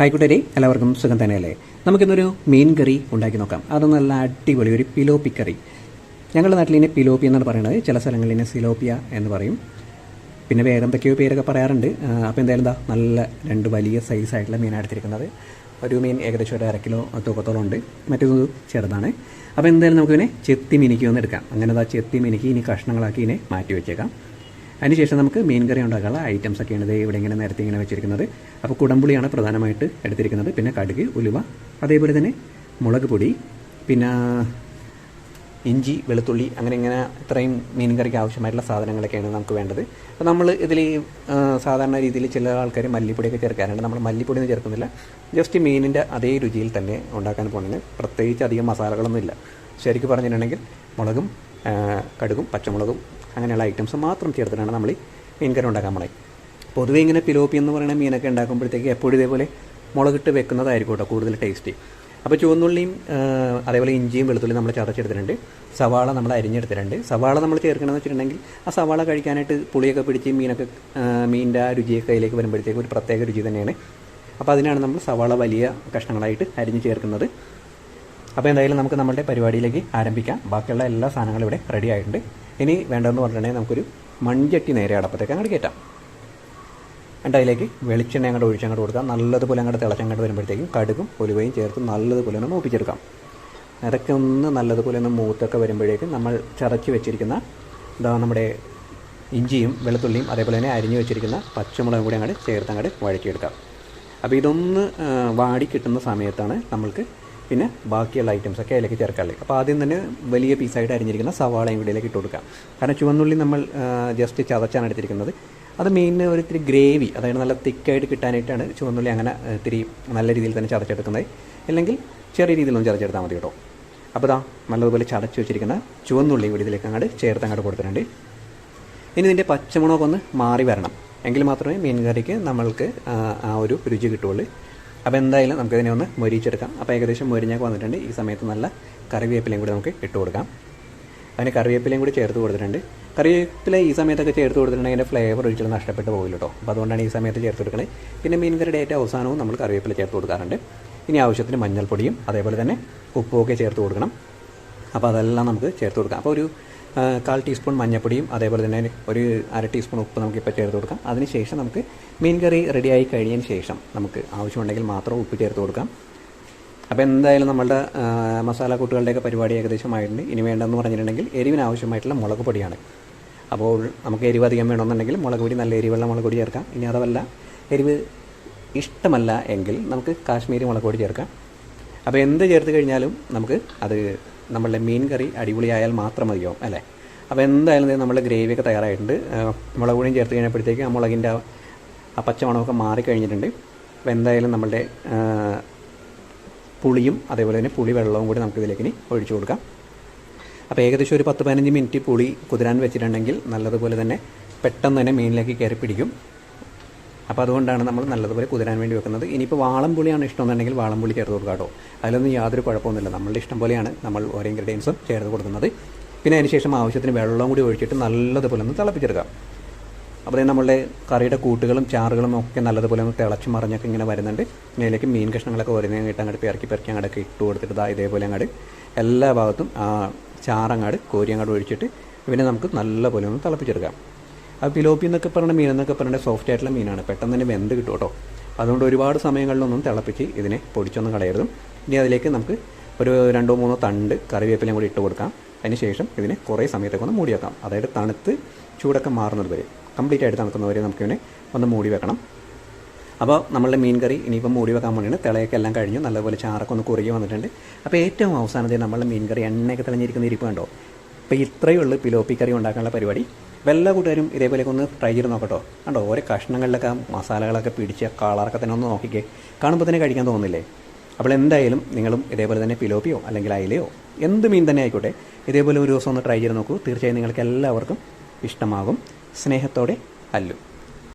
Hi കൂട്ടരെ എല്ലാവർക്കും സുഖം തന്നെയല്ലേ? നമുക്കിന്നൊരു മീൻ കറി ഉണ്ടാക്കി നോക്കാം. അത് നല്ല അടിപൊളി ഒരു പിലോപ്പി കറി. ഞങ്ങളുടെ നാട്ടിൽ ഇതിനെ പിലോപ്പി എന്നാണ് പറയുന്നത്. ചില സ്ഥലങ്ങളിൽ ഇതിനെ സിലോപ്പിയ എന്ന് പറയും. പിന്നെ വേറെ എന്തൊക്കെയോ പേരൊക്കെ പറയാറുണ്ട്. അപ്പോൾ എന്തായാലും എന്താ നല്ല രണ്ട് വലിയ സൈസായിട്ടുള്ള മീനാണ് എടുത്തിരിക്കുന്നത്. ഒരു മീൻ ഏകദേശം ഒരു അര കിലോ തൂക്കത്തോളം ഉണ്ട്. മറ്റൊരു ചെറുതാണ്. അപ്പോൾ എന്തായാലും നമുക്കിതിനെ ചെത്തി മിനിക്കി എടുക്കാം. അങ്ങനെ എന്താ ചെത്തി മിനിക്കി ഇനി കഷ്ണങ്ങളാക്കി ഇതിനെ മാറ്റി വെച്ചേക്കാം. അതിനുശേഷം നമുക്ക് മീൻ കറി ഉണ്ടാക്കാനുള്ള ഐറ്റംസ് ഒക്കെയാണ് ഇത് ഇവിടെ ഇങ്ങനെ നേരത്തെ ഇങ്ങനെ വെച്ചിരിക്കുന്നത്. അപ്പോൾ കുടംപുളിയാണ് പ്രധാനമായിട്ട് എടുത്തിരിക്കുന്നത്. പിന്നെ കടുക് ഉലുവ അതേപോലെ തന്നെ മുളക് പൊടി പിന്നെ ഇഞ്ചി വെളുത്തുള്ളി അങ്ങനെ ഇങ്ങനെ ഇത്രയും മീൻ കറിക്ക് ആവശ്യമായിട്ടുള്ള സാധനങ്ങളൊക്കെയാണ് നമുക്ക് വേണ്ടത്. അപ്പോൾ നമ്മൾ ഇതിൽ സാധാരണ രീതിയിൽ ചില ആൾക്കാർ മല്ലിപ്പൊടിയൊക്കെ ചേർക്കാറുണ്ട്. നമ്മൾ മല്ലിപ്പൊടി ഒന്നും ചേർക്കുന്നില്ല. ജസ്റ്റ് മീനിന്റെ അതേ രുചിയിൽ തന്നെ ഉണ്ടാക്കാൻ പോകുന്നത് പ്രത്യേകിച്ച് അധികം മസാലകളൊന്നുമില്ല ശരിക്കും പറഞ്ഞിട്ടുണ്ടെങ്കിൽ മുളകും കടുകും പച്ചമുളകും അങ്ങനെയുള്ള ഐറ്റംസ് മാത്രം ചേർത്തിട്ടാണ് നമ്മൾ മീൻ കറി ഉണ്ടാക്കാൻ പോണേ. പൊതുവേ ഇങ്ങനെ പിലോപ്പി എന്ന് പറയുന്ന മീനൊക്കെ ഉണ്ടാക്കുമ്പോഴത്തേക്ക് എപ്പോഴും ഇതേപോലെ മുളകിട്ട് വെക്കുന്നതായിരിക്കും കേട്ടോ കൂടുതൽ ടേസ്റ്റി അപ്പോൾ ചുവന്നുള്ളിയും അതേപോലെ ഇഞ്ചിയും വെളുത്തുള്ളിയും നമ്മൾ ചതച്ചെടുത്തിട്ടുണ്ട്. സവാള നമ്മൾ അരിഞ്ഞെടുത്തിട്ടുണ്ട്. സവാള നമ്മൾ ചേർക്കണമെന്ന് വെച്ചിട്ടുണ്ടെങ്കിൽ ആ സവാള കഴിക്കാനായിട്ട് പുളിയൊക്കെ പിടിച്ച് മീനൊക്കെ മീനിന്റെ ആ രുചിയൊക്കെ കയ്യിലേക്ക് വരുമ്പോഴത്തേക്ക് ഒരു പ്രത്യേക രുചി തന്നെയാണ്. അപ്പോൾ അതിനാണ് നമ്മൾ സവാള വലിയ കഷ്ണങ്ങളായിട്ട് അരിഞ്ഞ് ചേർക്കുന്നത്. അപ്പോൾ എന്തായാലും നമുക്ക് നമ്മുടെ പരിപാടിയിലേക്ക് ആരംഭിക്കാം. ബാക്കിയുള്ള എല്ലാ സാധനങ്ങളും ഇവിടെ റെഡി ആയിട്ടുണ്ട്. ഇനി വേണ്ടതെന്ന് പറഞ്ഞിട്ടുണ്ടെങ്കിൽ നമുക്കൊരു മൺചട്ടി നേരെ അടപ്പത്തേക്ക് അങ്ങോട്ട് കയറ്റാം. എന്നിട്ട് അതിലേക്ക് വെളിച്ചെണ്ണ അങ്ങോട്ട് ഒഴിച്ച് അങ്ങോട്ട് കൊടുക്കാം. നല്ലതുപോലെ അങ്ങോട്ട് തിളച്ചങ്ങോട്ട് വരുമ്പോഴത്തേക്കും കടുകും ഉലുവയും ചേർത്ത് നല്ലതുപോലെ ഒന്ന് മൂപ്പിച്ചെടുക്കാം. അതൊക്കെ ഒന്ന് നല്ലതുപോലെ ഒന്ന് മൂത്തൊക്കെ വരുമ്പോഴേക്കും നമ്മൾ ചതച്ച് വെച്ചിരിക്കുന്ന എന്താ നമ്മുടെ ഇഞ്ചിയും വെളുത്തുള്ളിയും അതേപോലെ തന്നെ അരിഞ്ഞു വെച്ചിരിക്കുന്ന പച്ചമുളകും കൂടി അങ്ങോട്ട് ചേർത്ത് അങ്ങോട്ട് വഴറ്റിയെടുക്കാം. അപ്പോൾ ഇതൊന്ന് വാടി കിട്ടുന്ന സമയത്താണ് നമ്മൾക്ക് പിന്നെ ബാക്കിയുള്ള ഐറ്റംസ് ഒക്കെ അതിലേക്ക് ചേർക്കാറുള്ളത് അപ്പോൾ ആദ്യം തന്നെ വലിയ പീസായിട്ട് അരിഞ്ഞിരിക്കുന്ന സവാളയും ഇതിലേക്ക് ഇട്ട് കൊടുക്കാം. കാരണം ചുവന്നുള്ളി നമ്മൾ ജസ്റ്റ് ചതച്ചാണ് എടുത്തിരിക്കുന്നത്. അത് മെയിൻ ഒരു ഇത്തിരി ഗ്രേവി അതായത് നല്ല തിക്കായിട്ട് കിട്ടാനായിട്ടാണ് ചുവന്നുള്ളി അങ്ങനെ ഇത്തിരി നല്ല രീതിയിൽ തന്നെ ചതച്ചെടുക്കുന്നത്. അല്ലെങ്കിൽ ചെറിയ രീതിയിലൊന്നും ചതച്ചെടുത്താൽ മതി കേട്ടോ. അപ്പോൾ ഇതാ നല്ലതുപോലെ ചതച്ച് വെച്ചിരിക്കുന്ന ചുവന്നുള്ളി കൂടി ഇതിലേക്ക് അങ്ങോട്ട് ചേർത്ത് അങ്ങോട്ട് കൊടുത്തിട്ടുണ്ട്. ഇനി ഇതിന്റെ പച്ചമുളകൊന്ന് മാറി വരണം. എങ്കിൽ മാത്രമേ മീൻ കറിക്ക് നമ്മൾക്ക് ആ ഒരു രുചി കിട്ടുള്ളൂ അപ്പോൾ എന്തായാലും നമുക്കിതിനെ ഒന്ന് മൊരിച്ചെടുക്കാം. അപ്പോൾ ഏകദേശം മൊരിഞ്ഞൊക്കെ വന്നിട്ടുണ്ട്. ഈ സമയത്ത് നല്ല കറിവേപ്പിലയും കൂടി നമുക്ക് ഇട്ട് കൊടുക്കാം. അതിന് കറിവേപ്പിലയും കൂടി ചേർത്ത് കൊടുത്തിട്ടുണ്ട്. കറിവേപ്പില ഈ സമയത്തൊക്കെ ചേർത്ത് കൊടുത്തിട്ടുണ്ടെങ്കിൽ അതിന്റെ ഫ്ലേവർ ഒരിക്കലും നഷ്ടപ്പെട്ട് പോകില്ല കേട്ടോ അപ്പോൾ അതുകൊണ്ടാണ് ഈ സമയത്ത് ചേർത്ത് കൊടുക്കുന്നത് പിന്നെ മീൻ കറിയുടെ ഏറ്റവും അവസാനവും നമ്മൾ കറിവേപ്പില ചേർത്ത് കൊടുക്കാറുണ്ട്. ഇനി ആവശ്യത്തിന് മഞ്ഞൾപ്പൊടിയും അതേപോലെ തന്നെ ഉപ്പുമൊക്കെ ചേർത്ത് കൊടുക്കണം. അപ്പോൾ അതെല്ലാം നമുക്ക് ചേർത്ത് കൊടുക്കാം. അപ്പോൾ ഒരു കാൽ ടീസ്പൂൺ മഞ്ഞപ്പൊടിയും അതേപോലെ തന്നെ ഒരു അര ടീസ്പൂൺ ഉപ്പ് നമുക്കിപ്പോൾ ചേർത്ത് കൊടുക്കാം. അതിനുശേഷം നമുക്ക് മീൻ കറി റെഡിയായി കഴിഞ്ഞതിന് ശേഷം നമുക്ക് ആവശ്യമുണ്ടെങ്കിൽ മാത്രം ഉപ്പ് ചേർത്ത് കൊടുക്കാം. അപ്പോൾ എന്തായാലും നമ്മളുടെ മസാല കൂട്ടുകളുടെയൊക്കെ പരിപാടി ഏകദേശമായിട്ടുണ്ട് ഇനി വേണ്ടതെന്ന് പറഞ്ഞിട്ടുണ്ടെങ്കിൽ എരിവിന് ആവശ്യമായിട്ടുള്ള മുളക് പൊടിയാണ്. അപ്പോൾ നമുക്ക് എരിവ് അധികം വേണമെന്നുണ്ടെങ്കിൽ മുളക് പൊടി നല്ല എരിവുള്ള മുളക് പൊടി ചേർക്കാം. ഇനി അതല്ല എരിവ് ഇഷ്ടമല്ല എങ്കിൽ നമുക്ക് കാശ്മീരി മുളക് പൊടി ചേർക്കാം. അപ്പോൾ എന്ത് ചേർത്ത് കഴിഞ്ഞാലും നമുക്ക് അത് നമ്മളുടെ മീൻ കറി അടിപൊളിയായാൽ മാത്രം മതിയാവും അല്ലേ? അപ്പോൾ എന്തായാലും നമ്മൾ ഗ്രേവിയൊക്കെ തയ്യാറായിട്ടുണ്ട്. മുളക് പൊടിയും ചേർത്ത് കഴിഞ്ഞപ്പോഴത്തേക്ക് ആ മുളകിന്റെ ആ പച്ചമണമൊക്കെ മാറിക്കഴിഞ്ഞിട്ടുണ്ട് അപ്പോൾ എന്തായാലും നമ്മളുടെ പുളിയും അതേപോലെ തന്നെ പുളി വെള്ളവും കൂടി നമുക്ക് ഇതിലേക്ക് ഇനി ഒഴിച്ചു കൊടുക്കാം. അപ്പോൾ ഏകദേശം ഒരു പത്ത് പതിനഞ്ച് മിനിറ്റ് പുളി കുതിരാൻ വെച്ചിട്ടുണ്ടെങ്കിൽ നല്ലതുപോലെ തന്നെ പെട്ടെന്ന് തന്നെ മീനിലേക്ക് കയറി പിടിക്കും. അപ്പോൾ അതുകൊണ്ടാണ് നമ്മൾ നല്ലതുപോലെ കുതിരാൻ വേണ്ടി വെക്കുന്നത്. ഇനിയിപ്പോൾ വാളം പുളിയാണ് ഇഷ്ടമെന്നുണ്ടെങ്കിൽ വാളം പുളി ചേർത്ത് കൊടുക്കാം കേട്ടോ. അതിലൊന്നും യാതൊരു കുഴപ്പമൊന്നുമില്ല. നമ്മളുടെ ഇഷ്ടം പോലെയാണ് നമ്മൾ ഓരോ ഇൻഗ്രീഡിയൻസും ചേർത്ത് കൊടുക്കുന്നത്. പിന്നെ അതിനുശേഷം ആവശ്യത്തിന് വെള്ളം കൂടി ഒഴിച്ചിട്ട് നല്ലതുപോലെ ഒന്ന് തിളപ്പിച്ചെടുക്കാം. അപ്പോൾ നമ്മളുടെ കറിയുടെ കൂട്ടുകളും ചാറുകളും ഒക്കെ നല്ലതുപോലെ ഒന്ന് തിളച്ച് മറിഞ്ഞൊക്കെ ഇങ്ങനെ വരുന്നുണ്ട്. ഇതിലേക്ക് മീൻ കഷ്ണങ്ങളൊക്കെ ഓരോന്നിനായിട്ട് അങ്ങോട്ട് പെരക്കി പെരക്കി അങ്ങോട്ടൊക്കെ ഇട്ട് കൊടുത്തിട്ട് ദാ ഇതേപോലെ അങ്ങോട്ട് എല്ലാ ഭാഗത്തും ആ ചാറങ്ങാട് കോരി അങ്ങോട്ട് ഒഴിച്ചിട്ട് പിന്നെ നമുക്ക് നല്ലപോലെ ഒന്ന് തിളപ്പിച്ചെടുക്കാം. ആ പിലോപ്പി എന്നൊക്കെ പറഞ്ഞ മീൻ എന്നൊക്കെ പറഞ്ഞ സോഫ്റ്റ് ആയിട്ടുള്ള മീനാണ്. പെട്ടെന്ന് തന്നെ വെന്ത് കിട്ടും കേട്ടോ. അതുകൊണ്ട് ഒരുപാട് സമയങ്ങളിലൊന്നും തിളപ്പിച്ച് ഇതിനെ പൊടിച്ചൊന്നും കളയരുത്. ഇനി അതിലേക്ക് നമുക്ക് ഒരു രണ്ടോ മൂന്നോ തണ്ട് കറിവേപ്പിലയും കൂടി ഇട്ട് കൊടുക്കാം. അതിന് ശേഷം ഇതിനെ കുറേ സമയത്തേക്ക് ഒന്ന് മൂടി വെക്കാം അതായത് തണുത്ത് ചൂടൊക്കെ മാറുന്നത് വരെ. കംപ്ലീറ്റ് ആയിട്ട് തണുക്കുന്നവരെ നമുക്കിതിനെ ഒന്ന് മൂടി വെക്കണം. അപ്പോൾ നമ്മളുടെ മീൻ കറി ഇനിയിപ്പോൾ മൂടി വെക്കാൻ വേണ്ടിയാണ്. തിളയൊക്കെ എല്ലാം കഴിഞ്ഞു. നല്ലപോലെ ചാറൊക്കെ ഒന്ന് കുറുകി വന്നിട്ടുണ്ട്. അപ്പോൾ ഏറ്റവും അവസാനത്തെ നമ്മളുടെ മീൻ കറി എണ്ണയൊക്കെ തെളിഞ്ഞിരിക്കുന്ന ഇരിപ്പ് കണ്ടോ? അപ്പോൾ ഇത്രയേ ഉള്ളൂ പിലോപ്പി കറി ഉണ്ടാക്കാനുള്ള പരിപാടി. എല്ലാ കൂട്ടുകാരും ഇതേപോലെയൊക്കെ ഒന്ന് ട്രൈ ചെയ്ത് നോക്കട്ടോ. കണ്ടോ ഓരോ കഷ്ണങ്ങളിലൊക്കെ മസാലകളൊക്കെ പിടിച്ച് കളറൊക്കെ തന്നെ ഒന്ന് നോക്കിക്കേ. കാണുമ്പോൾ തന്നെ കഴിക്കാൻ തോന്നുന്നില്ലേ? അപ്പോൾ എന്തായാലും നിങ്ങളും ഇതേപോലെ തന്നെ പിലോപ്പിയോ അല്ലെങ്കിൽ അയിലയോ എന്ത് മീൻ തന്നെ ആയിക്കോട്ടെ ഇതേപോലെ ഒരു ദിവസം ഒന്ന് ട്രൈ ചെയ്ത് നോക്കൂ. തീർച്ചയായും നിങ്ങൾക്ക് എല്ലാവർക്കും ഇഷ്ടമാകും. സ്നേഹത്തോടെ അല്ലു.